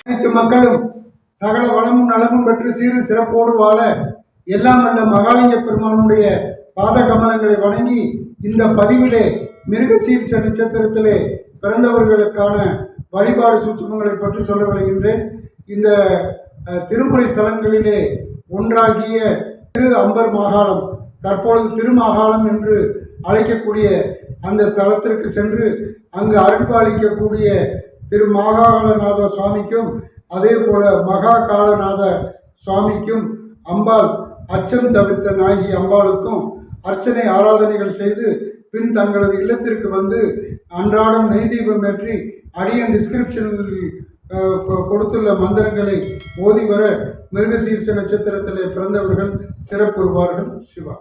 அனைத்து மக்களும் சகல வளமும் நலமும் பெற்று சீரும் சிறப்போடு வாழ எல்லாம் அல்ல மகாலிங்க பெருமானுடைய பாத கமலங்களை வணங்கி இந்த பதிவிலே மிருக சீர்ச நட்சத்திரத்திலே பிறந்தவர்களுக்கான வழிபாடு சூட்சமங்களை பற்றி சொல்ல விளைகின்றேன் இந்த திருமுறை ஸ்தலங்களிலே ஒன்றாகிய திரு அம்பர் மாகாணம் தற்பொழுது திருமாகாணம் என்று அழைக்கக்கூடிய அந்த ஸ்தலத்திற்கு சென்று அங்கு அருள்பாலிக்கக்கூடிய திரு மாகாளநாத சுவாமிக்கும் அதே போல மகாகாலநாத சுவாமிக்கும் அம்பாள் அச்சம் தவிர்த்த நாயகி அம்பாளுக்கும் அர்ச்சனை ஆராதனைகள் செய்து பின் தங்களது இல்லத்திற்கு வந்து அன்றாடம் நெய் தீபம் ஏற்றி அடியன் டிஸ்கிரிப்ஷனில் கொடுத்துள்ள மந்திரங்களை ஓதி வர மிருகசீர்ஷ நட்சத்திரத்திலே பிறந்தவர்கள் சிறப்புறுவார்கள் சிவா.